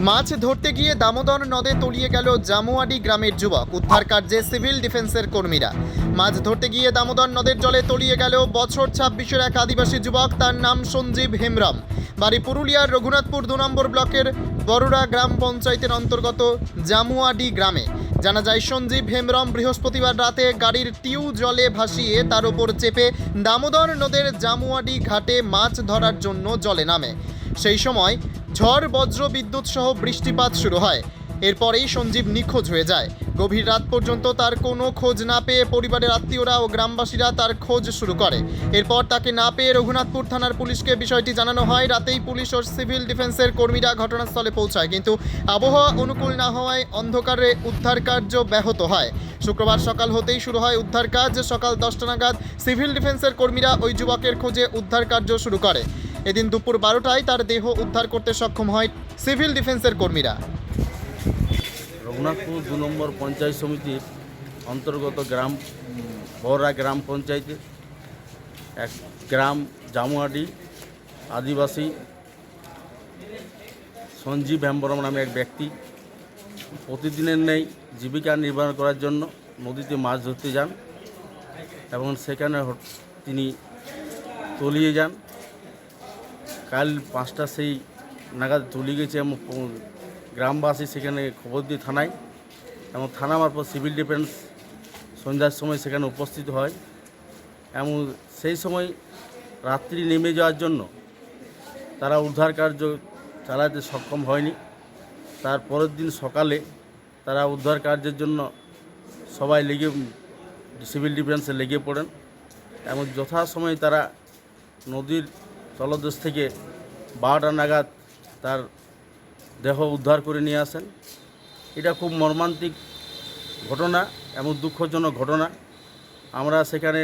মাছ ধরতে গিয়ে দামোদর নদে তলিয়ে গেল জামুয়াডি গ্রামের যুবক। উদ্ধার কার্যে সিভিল ডিফেন্সের কর্মীরা। মাছ ধরতে গিয়ে দামোদর নদের জলে তলিয়ে গেল বছর ছাব্বিশের এক আদিবাসী যুবক। তার নাম সঞ্জীব হেমব্রম। বাড়ি পুরুলিয়ার রঘুনাথপুর দু নম্বর ব্লকের বড়ুরা গ্রাম পঞ্চায়েতের অন্তর্গত জামুয়াডি গ্রামে। জানা যায়, সঞ্জীব হেমব্রম বৃহস্পতিবার রাতে গাড়ির টিউ জলে ভাসিয়ে তার উপর চেপে দামোদর নদের জামুয়াডি ঘাটে মাছ ধরার জন্য জলে নামে। সেই সময় ঝড়, বজ্র, বিদ্যুৎ সহ বৃষ্টিপাত শুরু হয়। এরপরেই সঞ্জীব নিখোঁজ হয়ে যায়। গভীর রাত পর্যন্ত তার কোনো খোঁজ না পেয়ে পরিবারের আত্মীয়রা ও গ্রামবাসীরা তার খোঁজ শুরু করে। এরপর তাকে না পেয়ে রঘুনাথপুর থানার পুলিশকে বিষয়টি জানানো হয়। রাতেই পুলিশ ও সিভিল ডিফেন্সের কর্মীরা ঘটনাস্থলে পৌঁছায়। কিন্তু আবহাওয়া অনুকূল না হওয়ায় অন্ধকারে উদ্ধার কার্য ব্যাহত হয়। শুক্রবার সকাল হতেই শুরু হয় উদ্ধার কাজ। সকাল দশটা নাগাদ সিভিল ডিফেন্সের কর্মীরা ওই যুবকের খোঁজে উদ্ধার কার্য শুরু করে। এদিন দুপুর বারোটায় তার দেহ উদ্ধার করতে সক্ষম হয় সিভিল ডিফেন্সের কর্মীরা। রঘুনাথপুর দু নম্বর পঞ্চায়েত সমিতির অন্তর্গত গ্রাম বহরা গ্রাম পঞ্চায়েতে এক গ্রাম জামুয়াডি আদিবাসী সঞ্জীব হেম্বরম নামে এক ব্যক্তি প্রতিদিনের নেই জীবিকা নির্বাহ করার জন্য নদীতে মাছ ধরতে যান এবং সেখানে তিনি তলিয়ে যান। কাল পাঁচটা সেই নাগাদ তলিয়ে গেছে এবং গ্রামবাসী সেখানে খবর দিয়ে থানায় এবং থানা মারফত সিভিল ডিফেন্স সন্ধ্যার সময় সেখানে উপস্থিত হয় এবং সেই সময় রাত্রি নেমে যাওয়ার জন্য তারা উদ্ধার কার্য চালাতে সক্ষম হয়নি। তার পরের দিন সকালে তারা উদ্ধার কার্যের জন্য সবাই লেগে সিভিল ডিফেন্সে লেগে পড়েন এবং যথাসময়ে তারা নদীর তলদেশ থেকে বারোটা নাগাদ তার দেহ উদ্ধার করে নিয়ে আসেন। এটা খুব মর্মান্তিক ঘটনা এবং দুঃখজনক ঘটনা। আমরা সেখানে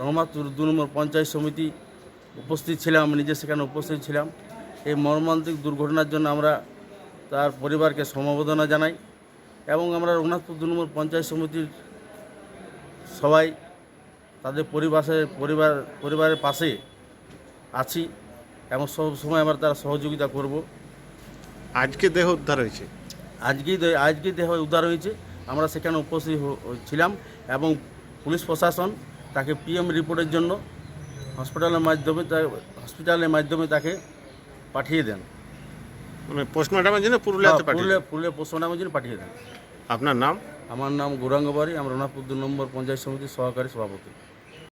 রহমাতুর দু নম্বর পঞ্চায়েত সমিতি উপস্থিত ছিলাম নিজে সেখানে উপস্থিত ছিলাম। এই মর্মান্তিক দুর্ঘটনার জন্য আমরা তার পরিবারকে সমবেদনা জানাই এবং আমরা রঘুনাথপুর দু নম্বর পঞ্চায়েত সমিতির সবাই তাদের পরিবারের পরিবার, পরিবারের পাশে আছি এবং সব সময় আমরা তারা সহযোগিতা করব। আজকে দেহ উদ্ধার হয়েছে? আজকেই আজকেই দেহ উদ্ধার হয়েছে। আমরা সেখানে উপস্থিত ছিলাম এবং পুলিশ প্রশাসন তাকে পিএম রিপোর্টের জন্য হসপিটালের মাধ্যমে হসপিটালের মাধ্যমে তাকে পাঠিয়ে দেন। মানে পোস্টমর্টমের জন্য পুরুলিয়াতে পুরুলিয়া পুরুলিয়া পোস্টমর্টমের জন্য পাঠিয়ে দেন। আপনার নাম? আমার নাম গৌরাঙ্গ বাড়ি আমরা রনাথপুর দু নম্বর পঞ্চায়েত সমিতির সহকারী সভাপতি।